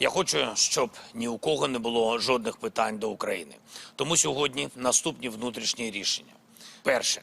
Я хочу, щоб ні у кого не було жодних питань до України. Тому сьогодні наступні внутрішні рішення. Перше.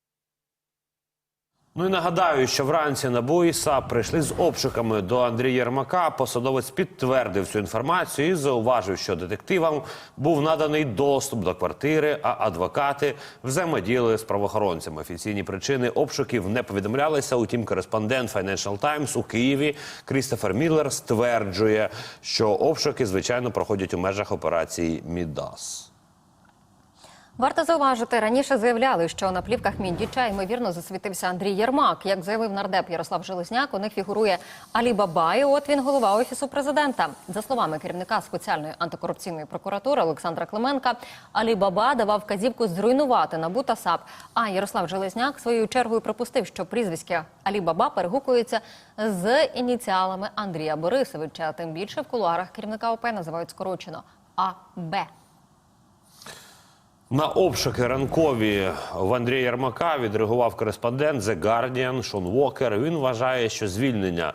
Ну і нагадаю, що вранці НАБУ і прийшли з обшуками до Андрія Єрмака. Посадовець підтвердив цю інформацію і зауважив, що детективам був наданий доступ до квартири, а адвокати взаємодіяли з правоохоронцями. Офіційні причини обшуків не повідомлялися. Утім, кореспондент Financial Times у Києві Крістофер Міллер стверджує, що обшуки звичайно проходять у межах операції Мідас. Варто зауважити, раніше заявляли, що на плівках Міндіча ймовірно засвітився Андрій Єрмак. Як заявив нардеп Ярослав Железняк, у них фігурує Алі Баба, і от він голова офісу президента. За словами керівника спеціальної антикорупційної прокуратури Олександра Клименка, Алі Баба давав вказівку зруйнувати НАБУ та САП. А Ярослав Железняк своєю чергою припустив, що прізвиська Алі Баба перегукується з ініціалами Андрія Борисовича. Тим більше в кулуарах керівника ОП називають скорочено АБ. На обшуки ранкові в Андрія Ярмака відреагував кореспондент The Guardian Шон Уокер. Він вважає, що звільнення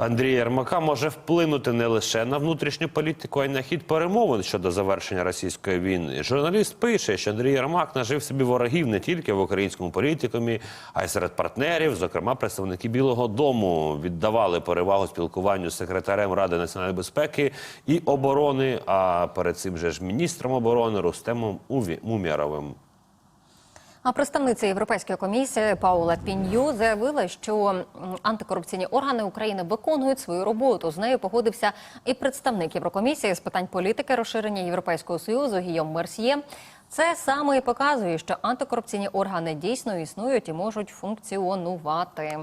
Андрія Ярмака може вплинути не лише на внутрішню політику, а й на хід перемовин щодо завершення російської війни. Журналіст пише, що Андрій Ярмак нажив собі ворогів не тільки в українському політикумі, а й серед партнерів. Зокрема, представники Білого Дому віддавали перевагу спілкуванню з секретарем Ради національної безпеки і оборони. А перед цим же ж міністром оборони Рустемом Мумєровим. А представниця Європейської комісії Паула Пін'ю заявила, що антикорупційні органи України виконують свою роботу. З нею погодився і представник Єврокомісії з питань політики розширення Європейського союзу Гійом Мерсьє. Це саме і показує, що антикорупційні органи дійсно існують і можуть функціонувати.